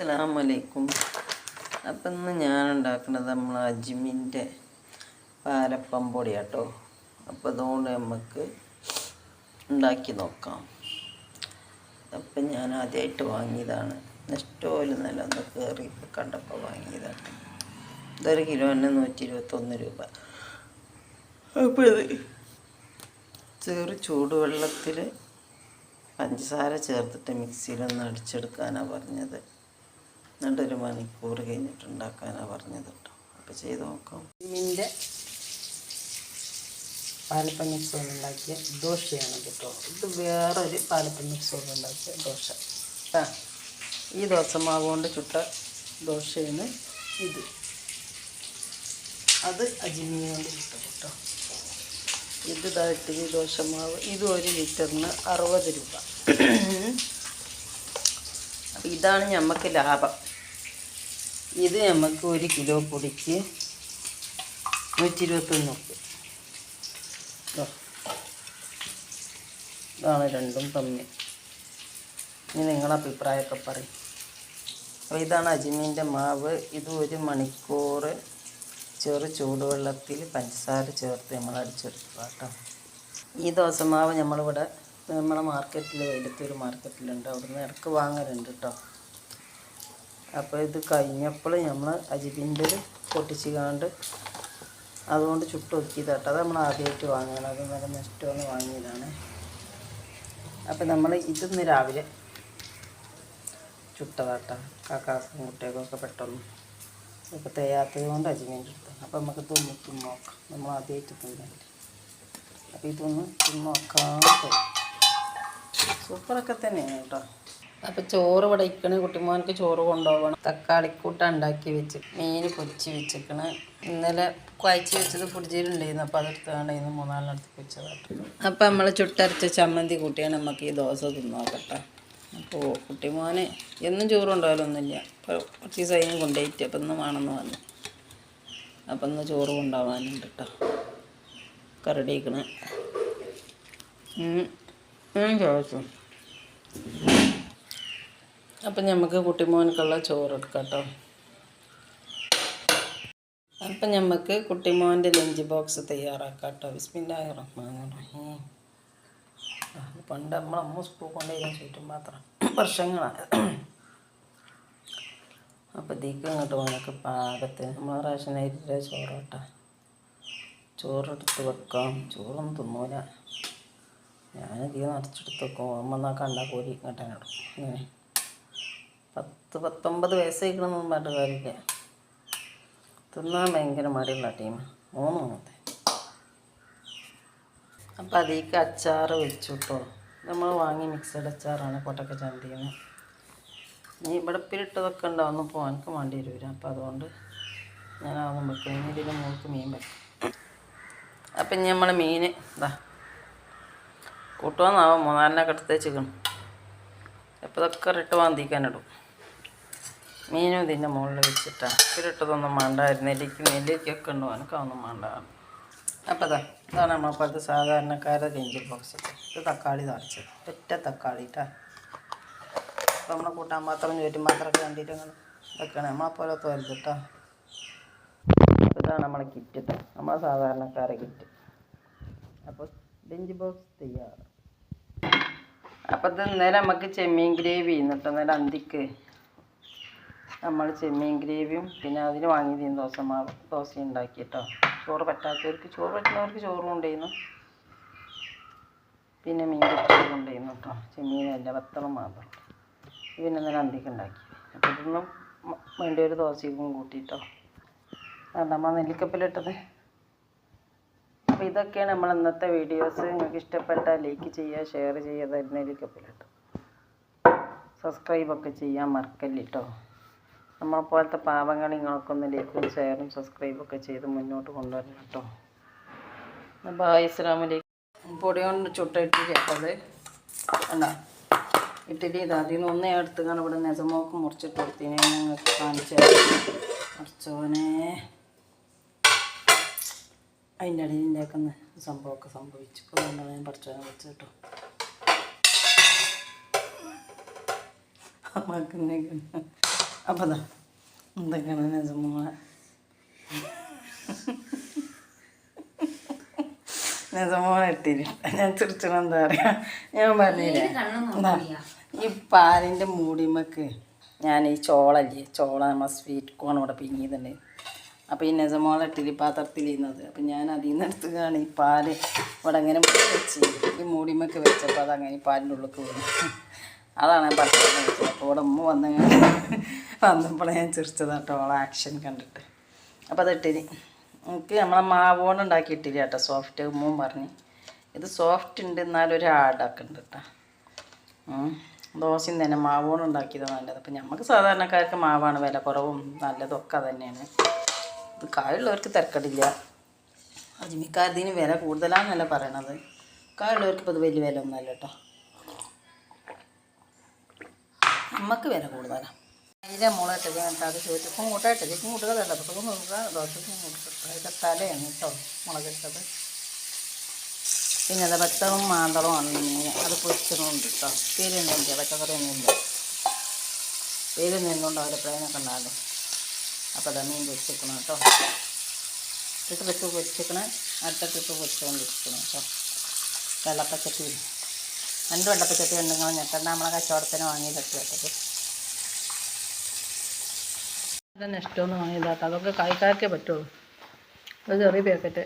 അസ്സലാമു അലൈക്കും അപ്പം ഇന്ന് ഞാൻ ഉണ്ടാക്കുന്നത് നമ്മൾ അജ്മിന്റെ പാലപ്പം പൊടി കേട്ടോ അപ്പോൾ അതുകൊണ്ട് നമുക്ക് ഉണ്ടാക്കി നോക്കാം. അപ്പം ഞാൻ ആദ്യമായിട്ട് വാങ്ങിയതാണ്. നെസ്റ്റോയിൽ നല്ല ഒന്ന് കയറി കണ്ടപ്പോൾ വാങ്ങിയതാണ്. ഇതൊരു കിലോന് നൂറ്റി ഇരുപത്തൊന്ന് രൂപ. അപ്പോൾ ഇത് ചെറു ചൂടുവെള്ളത്തിൽ പഞ്ചസാര ചേർത്തിട്ട് മിക്സിയിലൊന്ന് അടിച്ചെടുക്കാനാണ് പറഞ്ഞത്. എന്നിട്ടൊരു മണിക്കൂർ കഴിഞ്ഞിട്ട് ഉണ്ടാക്കാനാണ് പറഞ്ഞത് കേട്ടോ. അപ്പോൾ ചെയ്ത് നോക്കാം. ഇതിന്റെ പാലപ്പം മിക്സ് കൊണ്ട് ഉണ്ടാക്കിയ ദോശയാണ് കേട്ടോ. ഇത് വേറൊരു പാലപ്പം മിക്സ് കൊണ്ട് ഉണ്ടാക്കിയ ദോശ. ആ ഈ ദോശമാവ് കൊണ്ട് ചുട്ട ദോശയാണ് ഇത്. അത് അജിമിയ കൊണ്ട് ചുട്ട കേട്ടോ. ഇത് ഇതായിട്ട് ദോശമാവ്. ഇത് ഒരു ലിറ്ററിന് അറുപത് രൂപ. അപ്പോൾ ഇതാണ് നമുക്ക് ലാഭം. ഇത് നമുക്ക് ഒരു കിലോ പൊടിക്ക് നൂറ്റി ഇരുപത്തൊന്ന്. ഇതാണ് രണ്ടും തമ്മിൽ. ഇനി നിങ്ങളുടെ അഭിപ്രായമൊക്കെ പറയും. അപ്പോൾ ഇതാണ് അജ്മീന്റെ മാവ്. ഇത് ഒരു മണിക്കൂർ ചെറു ചൂടുവെള്ളത്തിൽ പഞ്ചസാര ചേർത്ത് നമ്മൾ അടിച്ചെടുക്കുക കേട്ടോ. ഈ ദോശമാവ് നമ്മളിവിടെ നമ്മളെ മാർക്കറ്റിൽ വെയിലത്തൊരു മാർക്കറ്റിലുണ്ട് അവിടുന്ന് ഇടയ്ക്ക് വാങ്ങലുണ്ട് കേട്ടോ. അപ്പോൾ ഇത് കഴിഞ്ഞപ്പോൾ നമ്മൾ അജിബിന്റെ പൊട്ടിച്ച് കാണ്ട് അതുകൊണ്ട് ചുട്ട് നോക്കിയതാട്ടോ അത് നമ്മൾ ആദ്യമായിട്ട് വാങ്ങണം അത് നല്ല നഷ്ടമെന്ന് വാങ്ങിയതാണ്. അപ്പോൾ നമ്മൾ ഇതിന്ന് രാവിലെ ചുട്ടതാട്ട കാക്കാക്കും കുട്ടികൾക്കൊക്കെ പെട്ടെന്ന് ഇപ്പോൾ തേയാത്തത് കൊണ്ട് അജിബിന്റെ എടുത്തത് അപ്പം നമുക്ക് തിന്ന് തുമ്മോക്കാം നമ്മൾ ആദ്യമായിട്ട് തിന്നില്ല അപ്പോൾ ഇതൊന്ന് തിന്ന് നോക്കാൻ സൂപ്പറൊക്കെ തന്നെയാണ് കേട്ടോ. അപ്പം ചോറ് ഇവിടെ ഇക്കണ് കുട്ടിമോനക്ക് ചോറ് കൊണ്ടുപോകണം. തക്കാളിക്കൂട്ട ഉണ്ടാക്കി വെച്ച് മീൻ പൊരിച്ച് വെച്ചിക്കണ്. ഇന്നലെ കുഴച്ച് വെച്ചത് ഫ്രിഡ്ജിലുണ്ടായിരുന്നു അപ്പോൾ അതെടുത്തുകൊണ്ടായിരുന്നു മൂന്നാലിനടുത്ത് വെച്ചതാട്ടോ അപ്പോൾ നമ്മൾ ചുട്ടരച്ച ചമ്മന്തി കൂട്ടിയാണ് നമുക്ക് ഈ ദോശ തിന്നോക്കട്ടെ. അപ്പോൾ കുട്ടിമോന് എന്നും ചോറ് കൊണ്ടുപോകലൊന്നുമില്ല അപ്പോൾ കുറച്ച് ദിവസം കൊണ്ടുപോയിട്ട് അപ്പം ഇന്ന് വേണമെന്ന് വന്നു അപ്പം ഇന്ന് ചോറ് കൊണ്ടുപോകാനുണ്ട് കേട്ടോ കരടിക്കണ് ചോദിച്ചു അപ്പം നമുക്ക് കുട്ടിമോനക്കുള്ള ചോറ് എടുക്കാം കേട്ടോ അപ്പം നമുക്ക് കുട്ടിമോന്റെ ലഞ്ച് ബോക്സ് തയ്യാറാക്കാം കേട്ടോ ബിസ്മില്ലാഹി റഹ്മാൻ റഹീം പണ്ട് നമ്മൾ അമ്മ സ്കൂൾ കൊണ്ടുവരാൻ ചുറ്റും മാത്രം വർഷങ്ങളാണ് അപ്പം ഇതിക്ക് ഇങ്ങോട്ട് പോകാനൊക്കെ പാകത്തിന് നമ്മൾ അരിയുടെ ചോറ് കേട്ടോ ചോറെടുത്ത് വെക്കാം. ചോറൊന്നും തിന്നൂല. ഞാനധികം നിറച്ചെടുത്ത് വെക്കും. ഓർമ്മ കണ്ടാൽ കോരി ഇങ്ങോട്ടാനിടും ഇങ്ങനെ. പത്ത് പത്തൊമ്പത് വയസ്സായിക്കണമെന്നും പറഞ്ഞിട്ട് കാര്യമില്ല. തിന്നാൻ ഭയങ്കര മടിയുള്ള ടീം. മൂന്ന് മൂന്നത്തെ അപ്പം അതിലേക്ക് അച്ചാർ വെച്ചു കേട്ടോ നമ്മൾ വാങ്ങി മിക്സഡ് അച്ചാറാണ് കൊട്ടക്ക ചന്തിന്ന്. ഇനി ഇവിടെ പിരിട്ടതൊക്കെ ഉണ്ടാവുന്ന എനിക്ക് വേണ്ടി വരില്ല അപ്പം അതുകൊണ്ട് ഞാൻ അതൊന്നും വെക്കും. ഇനി ഇതിന്റെ മുകൾക്ക് മീൻ വെക്കും. അപ്പം ഇനി നമ്മൾ മീൻ ഇതാ കൂട്ടുവാന്നാവും? മൂന്നാലിനൊക്കെ എടുത്ത് വെച്ചിക്കണം അപ്പോൾ ഇതൊക്കെ ഇട്ട് വാന്തിക്കാനിടും മീനും ഇതിന്റെ മുകളിൽ വെച്ചിട്ടാണ് ഇട്ടിട്ടതൊന്നും വേണ്ടായിരുന്നു നെല്ലിക്ക് നെല്ലിക്കൊക്കെ ഉണ്ടോ എനിക്കൊന്നും വേണ്ട അപ്പോൾ അതാ ഇതാണ് നമ്മളപ്പോഴത്തെ സാധാരണക്കാരുടെ ലഞ്ച് ബോക്സ് ഇത് തക്കാളി നിറച്ചത് ഒറ്റ തക്കാളി കേട്ടോ അപ്പോൾ നമ്മളെ കൂട്ടാൻ പാത്രം ചുറ്റും പാത്രമൊക്കെ കണ്ടിട്ട് അങ്ങനെ ഇതൊക്കെയാണ് നമ്മളെപ്പോലെ തോരുത് കേട്ടോ ഇതാണ് നമ്മളെ കിറ്റ് കേട്ടോ നമ്മളെ സാധാരണക്കാരെ കിറ്റ് അപ്പോൾ ലഞ്ച് ബോക്സ് തയ്യാറ് അപ്പം ഇത് ഇന്നലെ നമുക്ക് ചെമ്മീൻ ഗ്രേവി എന്നിട്ട് ഇന്നലെ അന്തിക്ക്. നമ്മൾ ചെമ്മീൻ ഗ്രേവിയും പിന്നെ അതിന് വാങ്ങിയതും ദോശ മാവ് ദോശ ഉണ്ടാക്കി കേട്ടോ ചോറ് പറ്റാത്തവർക്ക് ചോറ് പറ്റുന്നവർക്ക് ചോറും ഉണ്ടായിരുന്നു പിന്നെ മീൻ കറിയും ഉണ്ടായിരുന്നു കേട്ടോ ചെമ്മീനല്ല വത്തളം മാത്രം പിന്നെ ഇന്നലെ അന്തിക്ക് ഉണ്ടാക്കി. അപ്പോൾ ഇതൊന്നും വേണ്ട ഒരു ദോശയും കൂട്ടിയിട്ടോ അതാ നമ്മൾ നെല്ലിക്കപ്പലിട്ടത്. അപ്പോൾ ഇതൊക്കെയാണ് നമ്മൾ ഇന്നത്തെ വീഡിയോസ്. നിങ്ങൾക്ക് ഇഷ്ടപ്പെട്ടാൽ ലൈക്ക് ചെയ്യുക ഷെയർ ചെയ്യുക സബ്സ്ക്രൈബ് സബ്സ്ക്രൈബൊക്കെ ചെയ്യാൻ മറക്കല്ലിട്ടോ. നമ്മളെ പോലത്തെ പാവങ്ങൾ നിങ്ങൾക്കൊന്ന് ലൈക്കും ഷെയറും സബ്സ്ക്രൈബൊക്കെ ചെയ്ത് മുന്നോട്ട് കൊണ്ടുവരണം കേട്ടോ. ബായ് ഇസ്ലാമിലേക്ക്. പൊടി കൊണ്ട് ചുട്ടിട്ട് കേട്ടത്. അല്ല ഇട്ടിട്ട് ഇത് അതിൽ നിന്ന് ഒന്നേ എടുത്ത് കാണാൻ ഇവിടെ നെസമോക്ക് മുറിച്ചിട്ട് കൊടുത്തിനെ. ഞങ്ങൾക്ക് കാണിച്ചു മുറിച്ചോനെ. അതിന്റെ ഇടയിൽ ഉണ്ടാക്കുന്ന സംഭവമൊക്കെ സംഭവിച്ചു. ഇപ്പോൾ ഞാൻ പറിച്ചോനെ വെച്ച് കേട്ടോ. അമ്മയ്ക്ക് അപ്പം ദാ എന്തൊക്കെയാണ് നിജമോളെ നിജമോളെ ഇട്ടില്ല ഞാൻ ചിരിച്ചത് എന്താ പറയുക ഞാൻ പറഞ്ഞില്ല? ദാ, ഈ പാലിന്റെ മൂടിമക്ക് ഞാൻ ഈ ചോളല്ലേ ചോള നമ്മൾ സ്വീറ്റ് കോൺ ഇവിടെ പിങ്ങിയതുണ്ട് അപ്പോൾ ഈ നെസമോള ഇട്ടിരി പാത്രത്തിൽ ചെയ്യുന്നത് അപ്പം ഞാൻ അതിൽ നിന്ന് എടുത്ത് കാണി ഈ പാൽ ഇവിടെ അങ്ങനെ വെച്ച് ഈ മൂടിമക്ക് വെച്ചപ്പോൾ അതങ്ങനെ ഈ പാലിന്റെ ഉള്ളിലേക്ക് വീണു. അതാണ് ഞാൻ പച്ചവെള്ളം അപ്പോൾ ഇവിടെ ഉമ്മ വന്ന് വന്നപ്പോഴേ ഞാൻ ചിരിച്ചത് കേട്ടോ അവളെ ആക്ഷൻ കണ്ടിട്ട്. അപ്പോൾ അതിട്ടിനി എനിക്ക് നമ്മളെ മാവോണ്ട് ഉണ്ടാക്കിയിട്ടില്ല കേട്ടോ സോഫ്റ്റ് ഉമ്മും പറഞ്ഞ്. ഇത് സോഫ്റ്റ് ഉണ്ട് എന്നാലും ഒരു ആടൊക്കെ ഉണ്ട് കേട്ടോ. ദോശയും തന്നെ മാവോണ്ട് ഉണ്ടാക്കിയത് നല്ലത്. അപ്പം നമുക്ക് സാധാരണക്കാർക്ക് മാവാണ് വില കുറവും നല്ലതും ഒക്കെ തന്നെയാണ്. ഇത് കായുള്ളവർക്ക് തിരക്കടില്ല. അജ്മിക്കാരതിന് വില കൂടുതലാണെന്നല്ല പറയണത്. കായുള്ളവർക്ക് ഇപ്പോൾ ഇത് വലിയ വില ഒന്നുമല്ല കേട്ടോ. നമുക്ക് വില കൂടുതലാണ് അതിലെ മുളകിട്ട് കഴിഞ്ഞാൽ അത് ചോദിച്ചു. കൂട്ടായിട്ട് ചിക്കൻ കൂട്ടുകതല്ല അപ്പോൾ നോക്കുക ദോശക്കും കൂട്ടുക അതിന്റെ തലയാണ് കേട്ടോ മുളകിട്ടത് പിന്നെ അത് പച്ചവും മാന്തളവും ആണ് മീൻ അത് പൊരിച്ചതുകൊണ്ട് കേട്ടോ പേരൊന്നുമില്ല പച്ചക്കറിയൊന്നുമില്ല പേര് നിന്നുകൊണ്ട് അവരെ പ്രേനൊക്കെ ഉണ്ടാകും അപ്പോൾ അതാ മീൻ പൊരിച്ചിരിക്കണം കേട്ടോ. ഒരു ട്രിപ്പ് പൊരിച്ചിരിക്കണം അടുത്ത ട്രിപ്പ് പൊരിച്ചുകൊണ്ടിരിക്കണം കേട്ടോ. വെള്ളപ്പച്ചട്ടി രണ്ട് വെള്ളപ്പച്ചട്ടി ഉണ്ടെങ്കിൽ ഞെട്ടണ്ട നമ്മളെ കച്ചവടത്തിന് വാങ്ങിയതൊക്കെ വെട്ടത് ഇഷ്ടമൊന്നും വാങ്ങിയതാട്ടോ അതൊക്കെ കായ്ക്കാക്കേ പറ്റുള്ളൂ. ഒരു ചെറിയ പാക്കറ്റ്.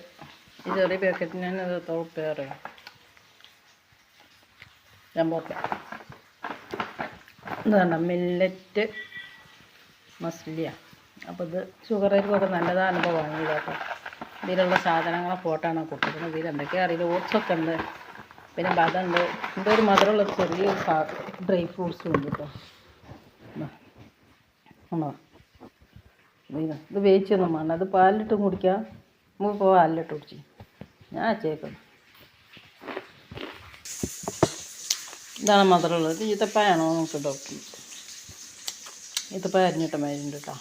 ഈ ചെറിയ പാക്കറ്റിന് തന്നെ ഇത് തൊഴുപ്പേറെ രമ്പോക്ക ഇതാണ്ട മില്ലറ്റ് മസ്ലിയ. അപ്പോൾ ഇത് ഷുഗറേക്കൊക്കെ നല്ലതാ അനുഭവമാണ് ഇതൊക്കെ. ഇതിലുള്ള സാധനങ്ങളെ ഫോട്ടോ കൊടുക്കുന്നത് ഇതിൽ എന്തൊക്കെയാണ് അറിയില്ല ഓട്സൊക്കെ ഉണ്ട്. പിന്നെ ബദം ഉണ്ട് എന്തോ ഒരു മധുരമുള്ള ചെറിയ ഡ്രൈ ഫ്രൂട്ട്സും ഉണ്ട് കേട്ടോ. ഉണ്ടോ? ഇത് വേവിച്ചൊന്നും വേണ്ട അത് പാലിലിട്ട് കുടിക്കാം. നമുക്ക് ഇപ്പോൾ പാലിലിട്ട് കുടിച്ച്. ഞാൻ ചേക്കുന്നു ഇതാണ് മധുരമുള്ളത് ഈത്തപ്പായാണോ നമുക്ക് ഡോക്ടർ ഈത്തപ്പായ അരിഞ്ഞിട്ട മരുന്നുണ്ട് കേട്ടോ.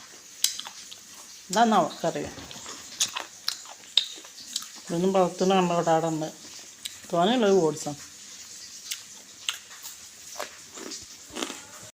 ഇതാണ് അവർക്കറിയാം ഇതൊന്നും പുറത്തുനിന്ന് കണ്ടോടാടുണ്ട് തോനെയുള്ളത് ഓടിച്ചാണ്